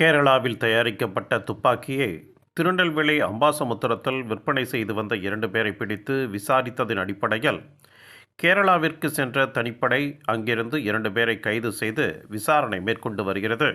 கேரளாவில் தயாரிக்கப்பட்ட துப்பாக்கியை திருநெல்வேலி அம்பாசமுத்திரத்தில் விற்பனை செய்து வந்த இரண்டு பேரை பிடித்து விசாரித்ததின் அடிப்படையில் கேரளாவிற்கு சென்ற தனிப்படை அங்கிருந்து இரண்டு பேரை கைது செய்து விசாரணை மேற்கொண்டு வருகிறது.